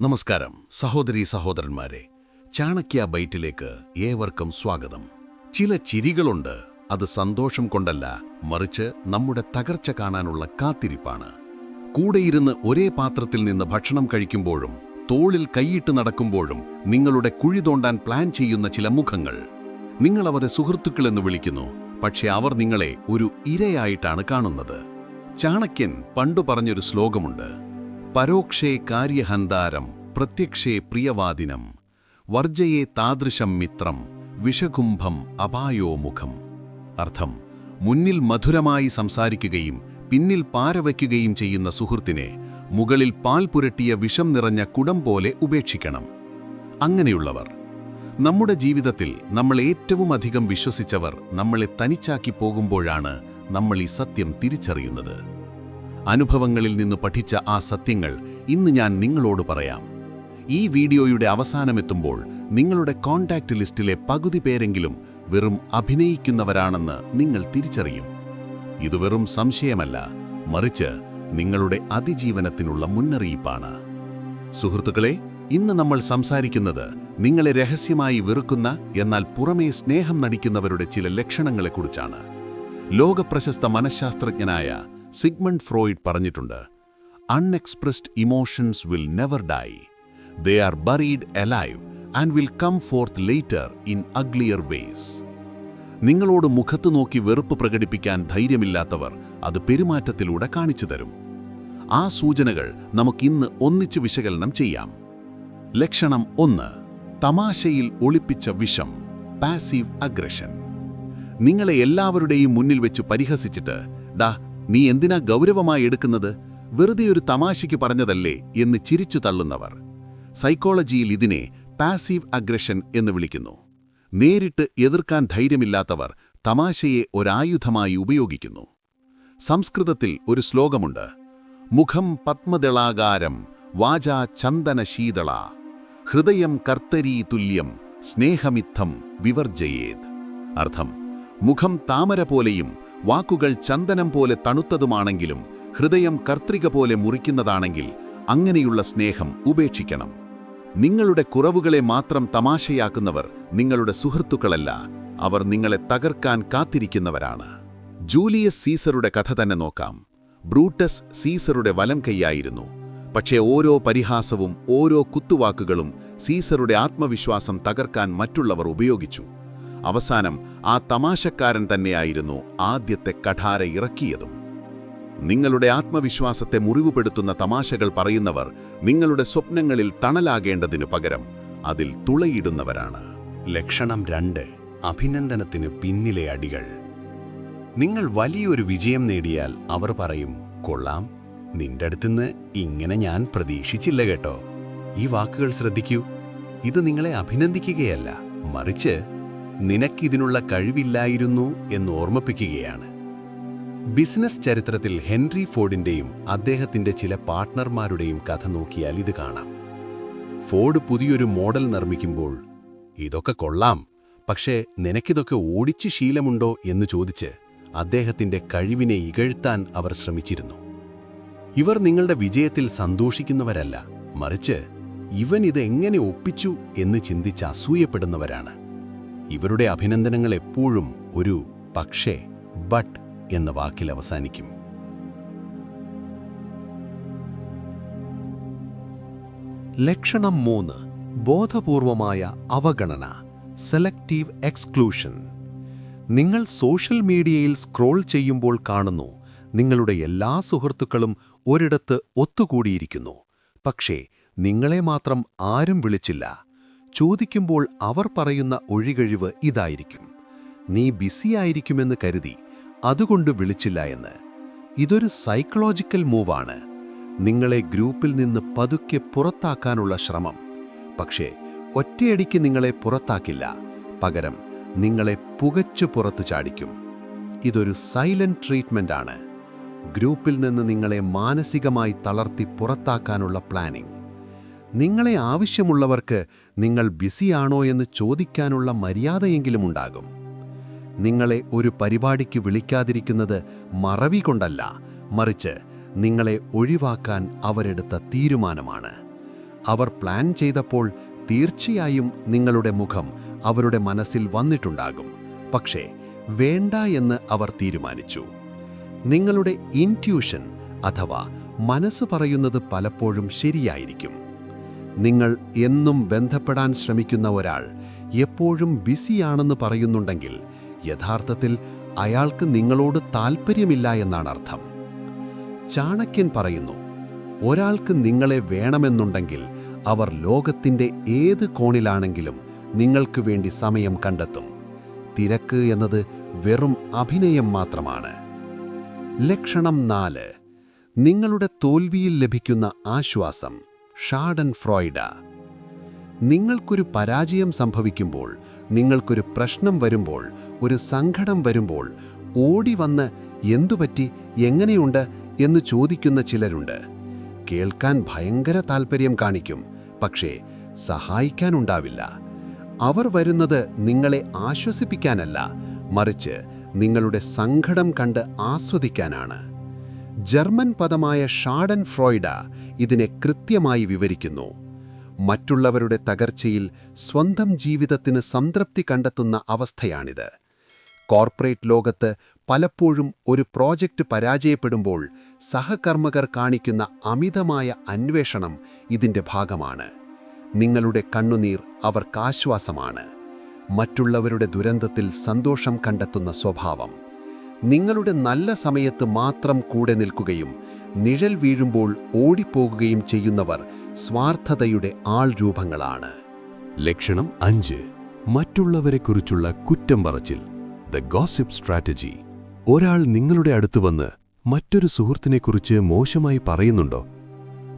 നമസ്കാരം സഹോദരി സഹോദരന്മാരെ. ചാണക്യ ബൈറ്റിലേക്ക് ഏവർക്കും സ്വാഗതം. ചില ചിരികളുണ്ട് അത് സന്തോഷം കൊണ്ടല്ല മറിച്ച് നമ്മുടെ തകർച്ച കാണാനുള്ള കാത്തിരിപ്പാണ്. കൂടെയിരുന്ന് ഒരേ പാത്രത്തിൽ നിന്ന് ഭക്ഷണം കഴിക്കുമ്പോഴും തോളിൽ കൈയിട്ട് നടക്കുമ്പോഴും നിങ്ങളുടെ കുഴി തോണ്ടാൻ പ്ലാൻ ചെയ്യുന്ന ചില മുഖങ്ങൾ. നിങ്ങൾ അവരെ സുഹൃത്തുക്കളെന്ന് വിളിക്കുന്നു പക്ഷേ അവർ നിങ്ങളെ ഒരു ഇരയായിട്ടാണ് കാണുന്നത്. ചാണക്യൻ പണ്ടു പറഞ്ഞൊരു ശ്ലോകമുണ്ട് പരോക്ഷേ കാര്യഹന്താരം പ്രത്യക്ഷേ പ്രിയവാദിനം വർജയെ താദൃശം മിത്രം വിഷകുംഭം അപായോമുഖം. അർത്ഥം മുന്നിൽ മധുരമായി സംസാരിക്കുകയും പിന്നിൽ പാരവയ്ക്കുകയും ചെയ്യുന്ന സുഹൃത്തിനെ മുകളിൽ പാൽ പുരട്ടിയ വിഷം നിറഞ്ഞ കുടം പോലെ ഉപേക്ഷിക്കണം. അങ്ങനെയുള്ളവർ. നമ്മുടെ ജീവിതത്തിൽ നമ്മൾ ഏറ്റവും അധികം വിശ്വസിച്ചവർ നമ്മളെ തനിച്ചാക്കി പോകുമ്പോഴാണ് നമ്മൾ ഈ സത്യം തിരിച്ചറിയുന്നത്. അനുഭവങ്ങളിൽ നിന്ന് പഠിച്ച ആ സത്യങ്ങൾ ഇന്ന് ഞാൻ നിങ്ങളോട് പറയാം. ഈ വീഡിയോയുടെ അവസാനമെത്തുമ്പോൾ നിങ്ങളുടെ കോൺടാക്റ്റ് ലിസ്റ്റിലെ പകുതി പേരെങ്കിലും വെറും അഭിനയിക്കുന്നവരാണെന്ന് നിങ്ങൾ തിരിച്ചറിയും. ഇത് വെറും സംശയമല്ല മറിച്ച് നിങ്ങളുടെ അതിജീവനത്തിനുള്ള മുന്നറിയിപ്പാണ്. സുഹൃത്തുക്കളെ ഇന്ന് നമ്മൾ സംസാരിക്കുന്നത് നിങ്ങളെ രഹസ്യമായി വെറുക്കുന്ന എന്നാൽ പുറമേ സ്നേഹം നടിക്കുന്നവരുടെ ചില ലക്ഷണങ്ങളെക്കുറിച്ചാണ്. ലോകപ്രശസ്ത മനഃശാസ്ത്രജ്ഞനായ സിഗ്മണ്ട് ഫ്രോയിഡ് പറഞ്ഞിട്ടുണ്ട് unexpressed emotions will never die they are buried alive and will come forth later in uglier ways നിങ്ങളോട് മുഖത്ത് നോക്കി വെറുപ്പ് പ്രകടിപ്പിക്കാൻ ധൈര്യമില്ലാത്തവർ അത് പെരുമാറ്റത്തിലൂടെ കാണിച്ചു തരും. ആ സൂചനകൾ നമുക്കിന്ന് ഒന്നിച്ച് വിശകലനം ചെയ്യാം. ലക്ഷണം ഒന്ന് തമാശയിൽ ഒളിപ്പിച്ച വിഷം പാസീവ് അഗ്രഷൻ നിങ്ങളെ എല്ലാവരുടെയും മുന്നിൽ വെച്ച് പരിഹസിച്ചിട്ട് ഡാ നീ എന്തിനാ ഗൗരവമായി എടുക്കുന്നത്? വെറുതെ ഒരു തമാശയ്ക്ക് പറഞ്ഞതല്ലേ എന്ന് ചിരിച്ചു തള്ളുന്നവർ. സൈക്കോളജിയിൽ ഇതിനെ പാസീവ് അഗ്രഷൻ എന്ന് വിളിക്കുന്നു. നേരിട്ട് എതിർക്കാൻ ധൈര്യമില്ലാത്തവർ തമാശയെ ഒരായുധമായി ഉപയോഗിക്കുന്നു. സംസ്കൃതത്തിൽ ഒരു ശ്ലോകമുണ്ട്. മുഖം പത്മദളാകാരം വാചാ ചന്ദന ശീതള ഹൃദയം കർത്തരീ തുല്യം സ്നേഹമിത്തം വിവർജയേത് അർത്ഥം മുഖം താമര പോലെയും വാക്കുകൾ ചന്ദനം പോലെ തണുത്തതുമാണെങ്കിലും ഹൃദയം കർത്തിക പോലെ മുറിക്കുന്നതാണെങ്കിൽ അങ്ങനെയുള്ള സ്നേഹം ഉപേക്ഷിക്കണം. നിങ്ങളുടെ കുറവുകളെ മാത്രം തമാശയാക്കുന്നവർ നിങ്ങളുടെ സുഹൃത്തുക്കളല്ല അവർ നിങ്ങളെ തകർക്കാൻ കാത്തിരിക്കുന്നവരാണ്. ജൂലിയസ് സീസറുടെ കഥ തന്നെ നോക്കാം. ബ്രൂട്ടസ് സീസറുടെ വലം കൈയായിരുന്നു. പക്ഷേ ഓരോ പരിഹാസവും ഓരോ കുത്തുവാക്കുകളും സീസറുടെ ആത്മവിശ്വാസം തകർക്കാൻ മറ്റുള്ളവർ ഉപയോഗിച്ചു. അവസാനം ആ തമാശക്കാരൻ തന്നെയായിരുന്നു ആദ്യത്തെ കഠാര ഇറക്കിയതും. നിങ്ങളുടെ ആത്മവിശ്വാസത്തെ മുറിവുപെടുത്തുന്ന തമാശകൾ പറയുന്നവർ നിങ്ങളുടെ സ്വപ്നങ്ങളിൽ തണലാകേണ്ടതിനു പകരം അതിൽ തുളയിടുന്നവരാണ്. ലക്ഷണം രണ്ട്. അഭിനന്ദനത്തിന് പിന്നിലെ അടികൾ. നിങ്ങൾ വലിയൊരു വിജയം നേടിയാൽ അവർ പറയും കൊള്ളാം. നിന്റെ അടുത്തുനിന്ന് ഇങ്ങനെ ഞാൻ പ്രതീക്ഷിച്ചില്ല കേട്ടോ. ഈ വാക്കുകൾ ശ്രദ്ധിക്കൂ. ഇത് നിങ്ങളെ അഭിനന്ദിക്കുകയല്ല മറിച്ച് നിനക്കിതിനുള്ള കഴിവില്ലായിരുന്നു എന്ന് ഓർമ്മിപ്പിക്കുകയാണ്. ബിസിനസ് ചരിത്രത്തിൽ ഹെൻറി ഫോർഡിന്റെയും അദ്ദേഹത്തിന്റെ ചില പാർട്ട്ണർമാരുടെയും കഥ നോക്കിയാൽ ഇത് കാണാം. ഫോർഡ് പുതിയൊരു മോഡൽ നിർമ്മിക്കുമ്പോൾ ഇതൊക്കെ കൊള്ളാം പക്ഷേ നിനക്കിതൊക്കെ ഓടിച്ച് ശീലമുണ്ടോ? എന്ന് ചോദിച്ച് അദ്ദേഹത്തിന്റെ കഴിവിനെ ഇകഴ്ത്താൻ അവർ ശ്രമിച്ചിരുന്നു. ഇവർ നിങ്ങളുടെ വിജയത്തിൽ സന്തോഷിക്കുന്നവരല്ല മറിച്ച് ഇവൻ എങ്ങനെ ഒപ്പിച്ചു എന്ന് ചിന്തിച്ച് അസൂയപ്പെടുന്നവരാണ്. ഇവരുടെ അഭിനന്ദനങ്ങൾ എപ്പോഴും ഒരു പക്ഷേ ബട്ട് എന്ന വാക്കിൽ അവസാനിക്കും. ലക്ഷണം മൂന്ന് ബോധപൂർവമായ അവഗണന സെലക്റ്റീവ് എക്സ്ക്ലൂഷൻ നിങ്ങൾ സോഷ്യൽ മീഡിയയിൽ സ്ക്രോൾ ചെയ്യുമ്പോൾ കാണുന്നു നിങ്ങളുടെ എല്ലാ സുഹൃത്തുക്കളും ഒരിടത്ത് ഒത്തുകൂടിയിരിക്കുന്നു. പക്ഷേ നിങ്ങളെ മാത്രം ആരും വിളിച്ചില്ല. ചോദിക്കുമ്പോൾ അവർ പറയുന്ന ഒഴികഴിവ് ഇതായിരിക്കും. നീ ബിസി ബിസിയായിരിക്കുമെന്ന് കരുതി അതുകൊണ്ട് വിളിച്ചില്ല എന്ന്. ഇതൊരു സൈക്കോളജിക്കൽ മൂവാണ്. നിങ്ങളെ ഗ്രൂപ്പിൽ നിന്ന് പതുക്കെ പുറത്താക്കാനുള്ള ശ്രമം. പക്ഷേ ഒറ്റയടിക്ക് നിങ്ങളെ പുറത്താക്കില്ല. പകരം നിങ്ങളെ പുകച്ചു പുറത്തു ചാടിക്കും. ഇതൊരു സൈലന്റ് ട്രീറ്റ്മെന്റ് ആണ് ഗ്രൂപ്പിൽ നിന്ന് നിങ്ങളെ മാനസികമായി തളർത്തി പുറത്താക്കാനുള്ള പ്ലാനിംഗ്. നിങ്ങളെ ആവശ്യമുള്ളവർക്ക് നിങ്ങൾ ബിസിയാണോ എന്ന് ചോദിക്കാനുള്ള മര്യാദയെങ്കിലും ഉണ്ടാകും. നിങ്ങളെ ഒരു പരിപാടിക്ക് വിളിക്കാതിരിക്കുന്നത് മറവി കൊണ്ടല്ല മറിച്ച് നിങ്ങളെ ഒഴിവാക്കാൻ അവരെടുത്ത തീരുമാനമാണ്. അവർ പ്ലാൻ ചെയ്തപ്പോൾ തീർച്ചയായും നിങ്ങളുടെ മുഖം അവരുടെ മനസ്സിൽ വന്നിട്ടുണ്ടാകും. പക്ഷേ വേണ്ട എന്ന് അവർ തീരുമാനിച്ചു. നിങ്ങളുടെ ഇന്റ്യൂഷൻ അഥവാ മനസ്സ് പറയുന്നത് പലപ്പോഴും ശരിയായിരിക്കും. നിങ്ങൾ എന്നും ബന്ധപ്പെടാൻ ശ്രമിക്കുന്ന ഒരാൾ എപ്പോഴും ബിസിയാണെന്ന് പറയുന്നുണ്ടെങ്കിൽ യഥാർത്ഥത്തിൽ അയാൾക്ക് നിങ്ങളോട് താൽപ്പര്യമില്ല എന്നാണ് അർത്ഥം. ചാണക്യൻ പറയുന്നു ഒരാൾക്ക് നിങ്ങളെ വേണമെന്നുണ്ടെങ്കിൽ അവർ ലോകത്തിന്റെ ഏത് കോണിലാണെങ്കിലും നിങ്ങൾക്ക് വേണ്ടി സമയം കണ്ടെത്തും. തിരക്ക് എന്നത് വെറും അഭിനയം മാത്രമാണ്. ലക്ഷണം നാല് നിങ്ങളുടെ തോൽവിയിൽ ലഭിക്കുന്ന ആശ്വാസം. ഷാഡൻ ഫ്രോയിഡ നിങ്ങൾക്കൊരു പരാജയം സംഭവിക്കുമ്പോൾ നിങ്ങൾക്കൊരു പ്രശ്നം വരുമ്പോൾ ഒരു സങ്കടം വരുമ്പോൾ ഓടി വന്ന് എന്തുപറ്റി എങ്ങനെയുണ്ട് എന്ന് ചോദിക്കുന്ന ചിലരുണ്ട്. കേൾക്കാൻ ഭയങ്കര താൽപ്പര്യം കാണിക്കും പക്ഷേ സഹായിക്കാനുണ്ടാവില്ല. അവർ വരുന്നത് നിങ്ങളെ ആശ്വസിപ്പിക്കാനല്ല മറിച്ച് നിങ്ങളുടെ സങ്കടം കണ്ട് ആസ്വദിക്കാനാണ്. ജർമ്മൻ പദമായ ഷാഡൻ ഫ്രോയിഡ ഇതിനെ കൃത്യമായി വിവരിക്കുന്നു. മറ്റുള്ളവരുടെ തകർച്ചയിൽ സ്വന്തം ജീവിതത്തിന് സംതൃപ്തി കണ്ടെത്തുന്ന അവസ്ഥയാണിത്. കോർപ്പറേറ്റ് ലോകത്ത് പലപ്പോഴും ഒരു പ്രോജക്റ്റ് പരാജയപ്പെടുമ്പോൾ സഹകർമ്മകർ കാണിക്കുന്ന അമിതമായ അന്വേഷണം ഇതിന്റെ ഭാഗമാണ്. നിങ്ങളുടെ കണ്ണുനീർ അവർക്കാശ്വാസമാണ്. മറ്റുള്ളവരുടെ ദുരന്തത്തിൽ സന്തോഷം കണ്ടെത്തുന്ന സ്വഭാവം. നിങ്ങളുടെ നല്ല സമയത്ത് മാത്രം കൂടെ നിൽക്കുകയും നിഴൽ വീഴുമ്പോൾ ഓടിപ്പോകുകയും ചെയ്യുന്നവർ സ്വാർത്ഥതയുടെ ആൾ രൂപങ്ങളാണ് ലക്ഷണം അഞ്ച്. മറ്റുള്ളവരെക്കുറിച്ചുള്ള കുറ്റം പറച്ചിൽ. The gossip strategy. ഒരാൾ നിങ്ങളുടെ അടുത്ത് വന്ന് മറ്റൊരു സുഹൃത്തിനെക്കുറിച്ച് മോശമായി പറയുന്നുണ്ടോ?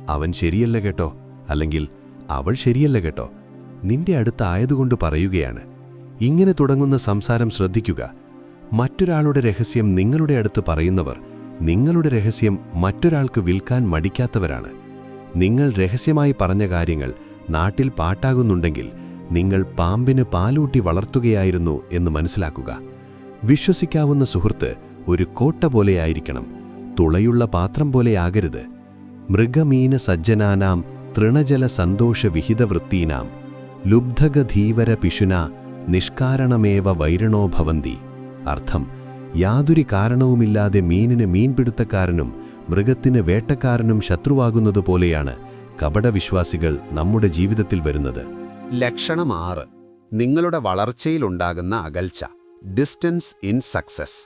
അവൻ ശരിയല്ല കേട്ടോ. അല്ലെങ്കിൽ അവൾ ശരിയല്ല കേട്ടോ. നിന്റെ അടുത്തായതുകൊണ്ട് പറയുകയാണ്. ഇങ്ങനെ തുടങ്ങുന്ന സംസാരം ശ്രദ്ധിക്കുക. മറ്റൊരാളുടെ രഹസ്യം നിങ്ങളുടെ അടുത്ത് പറയുന്നവർ നിങ്ങളുടെ രഹസ്യം മറ്റൊരാൾക്ക് വിൽക്കാൻ മടിക്കാത്തവരാണ്. നിങ്ങൾ രഹസ്യമായി പറഞ്ഞ കാര്യങ്ങൾ നാട്ടിൽ പാട്ടാകുന്നുണ്ടെങ്കിൽ നിങ്ങൾ പാമ്പിന് പാലൂട്ടി വളർത്തുകയായിരുന്നു എന്ന് മനസ്സിലാക്കുക. വിശ്വസിക്കാവുന്ന സുഹൃത്ത് ഒരു കോട്ട പോലെയായിരിക്കണം തുളയുള്ള പാത്രം പോലെയാകരുത് മൃഗമീന സജ്ജനാനാം തൃണജല സന്തോഷ വിഹിതവൃത്തീനാം ലുബ്ധഗധീവര പിശുന നിഷ്കാരണമേവ വൈരണോ ഭവന്തി. അർത്ഥം. യാതൊരു കാരണവുമില്ലാതെ മീനിന് മീൻപിടുത്തക്കാരനും മൃഗത്തിന് വേട്ടക്കാരനും ശത്രുവാകുന്നത് പോലെയാണ് കപടവിശ്വാസികൾ നമ്മുടെ ജീവിതത്തിൽ വരുന്നത്. ലക്ഷണം ആറ് നിങ്ങളുടെ വളർച്ചയിലുണ്ടാകുന്ന അകൽച്ച. Distance in success.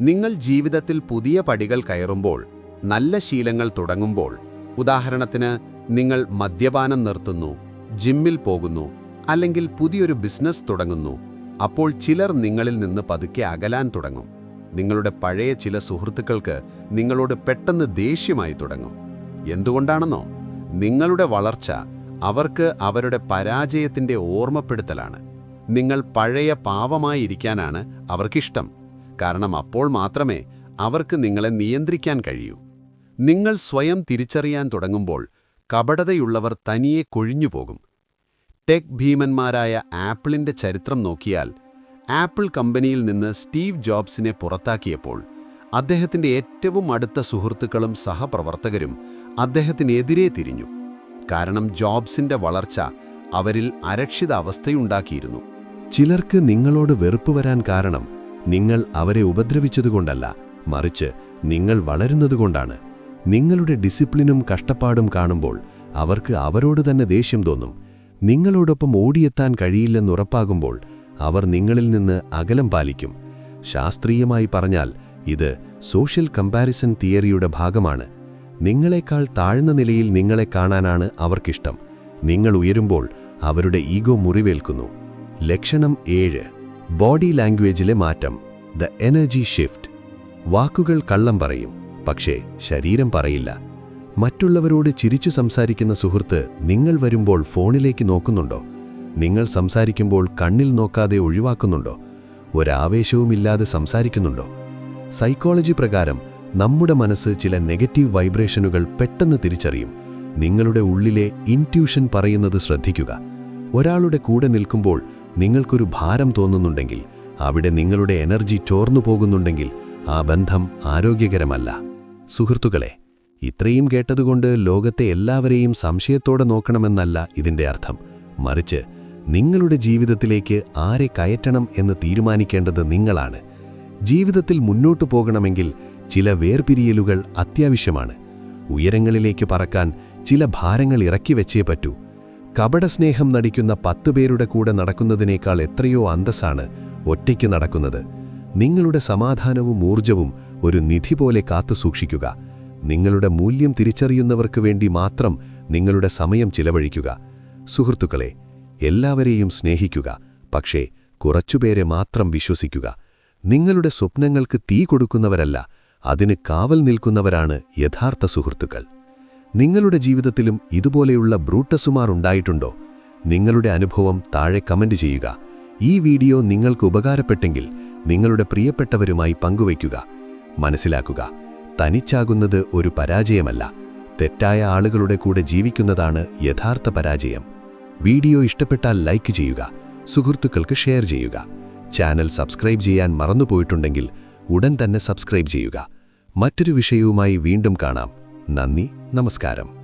നിങ്ങൾ ജീവിതത്തിൽ പുതിയ പടികൾ കയറുമ്പോൾ നല്ല ശീലങ്ങൾ തുടങ്ങുമ്പോൾ ഉദാഹരണത്തിന് നിങ്ങൾ മദ്യപാനം നിർത്തുന്നു ജിമ്മിൽ പോകുന്നു അല്ലെങ്കിൽ പുതിയൊരു ബിസിനസ് തുടങ്ങുന്നു അപ്പോൾ ചിലർ നിങ്ങളിൽ നിന്ന് പതുക്കെ അകലാൻ തുടങ്ങും. നിങ്ങളുടെ പഴയ ചില സുഹൃത്തുക്കൾക്ക് നിങ്ങളോട് പെട്ടെന്ന് ദേഷ്യമായി തുടങ്ങും. എന്തുകൊണ്ടാണെന്നോ? നിങ്ങളുടെ വളർച്ച അവർക്ക് അവരുടെ പരാജയത്തിന്റെ ഓർമ്മപ്പെടുത്തലാണ്. നിങ്ങൾ പഴയ പാവമായിരിക്കാനാണ് അവർക്കിഷ്ടം. കാരണം അപ്പോൾ മാത്രമേ അവർക്ക് നിങ്ങളെ നിയന്ത്രിക്കാൻ കഴിയൂ. നിങ്ങൾ സ്വയം തിരിച്ചറിയാൻ തുടങ്ങുമ്പോൾ കപടതയുള്ളവർ തനിയെ കൊഴിഞ്ഞുപോകും. ടെക് ഭീമന്മാരായ ആപ്പിളിന്റെ ചരിത്രം നോക്കിയാൽ ആപ്പിൾ കമ്പനിയിൽ നിന്ന് സ്റ്റീവ് ജോബ്സിനെ പുറത്താക്കിയപ്പോൾ അദ്ദേഹത്തിന്റെ ഏറ്റവും അടുത്ത സുഹൃത്തുക്കളും സഹപ്രവർത്തകരും അദ്ദേഹത്തിനെതിരെ തിരിഞ്ഞു. കാരണം ജോബ്സിന്റെ വളർച്ച അവരിൽ അരക്ഷിതാവസ്ഥയുണ്ടാക്കിയിരുന്നു ചിലർക്ക് നിങ്ങളോട് വെറുപ്പ് വരാൻ കാരണം നിങ്ങൾ അവരെ ഉപദ്രവിച്ചതുകൊണ്ടല്ല മറിച്ച് നിങ്ങൾ വളരുന്നതുകൊണ്ടാണ്. നിങ്ങളുടെ ഡിസിപ്ലിനും കഷ്ടപ്പാടും കാണുമ്പോൾ അവർക്ക് അവരോട് തന്നെ ദേഷ്യം തോന്നും. നിങ്ങളോടൊപ്പം ഓടിയെത്താൻ കഴിയില്ലെന്നുറപ്പാകുമ്പോൾ അവർ നിങ്ങളിൽ നിന്ന് അകലം പാലിക്കും. ശാസ്ത്രീയമായി പറഞ്ഞാൽ ഇത് സോഷ്യൽ കമ്പാരിസൺ തിയറിയുടെ ഭാഗമാണ്. നിങ്ങളെക്കാൾ താഴ്ന്ന നിലയിൽ നിങ്ങളെ കാണാനാണ് അവർക്കിഷ്ടം. നിങ്ങൾ ഉയരുമ്പോൾ അവരുടെ ഈഗോ മുറിവേൽക്കുന്നു. ലക്ഷണം ഏഴ്. ബോഡി ലാംഗ്വേജിലെ മാറ്റം. The energy shift. വാക്കുകൾ കള്ളം പറയും പക്ഷേ ശരീരം പറയില്ല. മറ്റുള്ളവരോട് ചിരിച്ചു സംസാരിക്കുന്ന സുഹൃത്ത് നിങ്ങൾ വരുമ്പോൾ ഫോണിലേക്ക് നോക്കുന്നുണ്ടോ? നിങ്ങൾ സംസാരിക്കുമ്പോൾ കണ്ണിൽ നോക്കാതെ ഒഴിവാക്കുന്നുണ്ടോ? ഒരാവേശവുമില്ലാതെ സംസാരിക്കുന്നുണ്ടോ? സൈക്കോളജി പ്രകാരം നമ്മുടെ മനസ്സ് ചില നെഗറ്റീവ് വൈബ്രേഷനുകൾ പെട്ടെന്ന് തിരിച്ചറിയും. നിങ്ങളുടെ ഉള്ളിലെ ഇന്റ്യൂഷൻ പറയുന്നത് ശ്രദ്ധിക്കുക. ഒരാളുടെ കൂടെ നിൽക്കുമ്പോൾ നിങ്ങൾക്കൊരു ഭാരം തോന്നുന്നുണ്ടെങ്കിൽ അവിടെ നിങ്ങളുടെ എനർജി ചോർന്നു പോകുന്നുണ്ടെങ്കിൽ ആ ബന്ധം ആരോഗ്യകരമല്ല. സുഹൃത്തുക്കളെ ഇത്രയും കേട്ടതുകൊണ്ട് ലോകത്തെ എല്ലാവരെയും സംശയത്തോടെ നോക്കണമെന്നല്ല ഇതിന്റെ അർത്ഥം. മറിച്ച് നിങ്ങളുടെ ജീവിതത്തിലേക്ക് ആരെ കയറ്റണം എന്ന് തീരുമാനിക്കേണ്ടത് നിങ്ങളാണ്. ജീവിതത്തിൽ മുന്നോട്ടു പോകണമെങ്കിൽ ചില വേർപിരിയലുകൾ അത്യാവശ്യമാണ്. ഉയരങ്ങളിലേക്ക് പറക്കാൻ ചില ഭാരങ്ങൾ ഇറക്കി വെച്ചേ പറ്റൂ. കപടസ്നേഹം നടിക്കുന്ന പത്തു പേരുടെ കൂടെ നടക്കുന്നതിനേക്കാൾ എത്രയോ അന്തസ്സാണ് ഒറ്റയ്ക്ക് നടക്കുന്നത്. നിങ്ങളുടെ സമാധാനവും ഊർജവും ഒരു നിധി പോലെ കാത്തുസൂക്ഷിക്കുക. നിങ്ങളുടെ മൂല്യം തിരിച്ചറിയുന്നവർക്ക് വേണ്ടി മാത്രം നിങ്ങളുടെ സമയം ചിലവഴിക്കുക. സുഹൃത്തുക്കളെ എല്ലാവരെയും സ്നേഹിക്കുക പക്ഷേ കുറച്ചുപേരെ മാത്രം വിശ്വസിക്കുക. നിങ്ങളുടെ സ്വപ്നങ്ങൾക്ക് തീ കൊടുക്കുന്നവരല്ല അതിന് കാവൽ നിൽക്കുന്നവരാണ് യഥാർത്ഥ സുഹൃത്തുക്കൾ. നിങ്ങളുടെ ജീവിതത്തിലും ഇതുപോലെയുള്ള ബ്രൂട്ടസുമാർ ഉണ്ടായിട്ടുണ്ടോ? നിങ്ങളുടെ അനുഭവം താഴെ കമന്റ് ചെയ്യുക. ഈ വീഡിയോ നിങ്ങൾക്ക് ഉപകാരപ്പെട്ടെങ്കിൽ നിങ്ങളുടെ പ്രിയപ്പെട്ടവരുമായി പങ്കുവയ്ക്കുക. മനസ്സിലാക്കുക. തനിച്ചാകുന്നത് ഒരു പരാജയമല്ല. തെറ്റായ ആളുകളുടെ കൂടെ ജീവിക്കുന്നതാണ് യഥാർത്ഥ പരാജയം. വീഡിയോ ഇഷ്ടപ്പെട്ടാൽ ലൈക്ക് ചെയ്യുക സുഹൃത്തുക്കൾക്ക് ഷെയർ ചെയ്യുക. ചാനൽ സബ്സ്ക്രൈബ് ചെയ്യാൻ മറന്നുപോയിട്ടുണ്ടെങ്കിൽ ഉടൻ തന്നെ സബ്സ്ക്രൈബ് ചെയ്യുക. മറ്റൊരു വിഷയവുമായി വീണ്ടും കാണാം. നന്ദി നമസ്കാരം.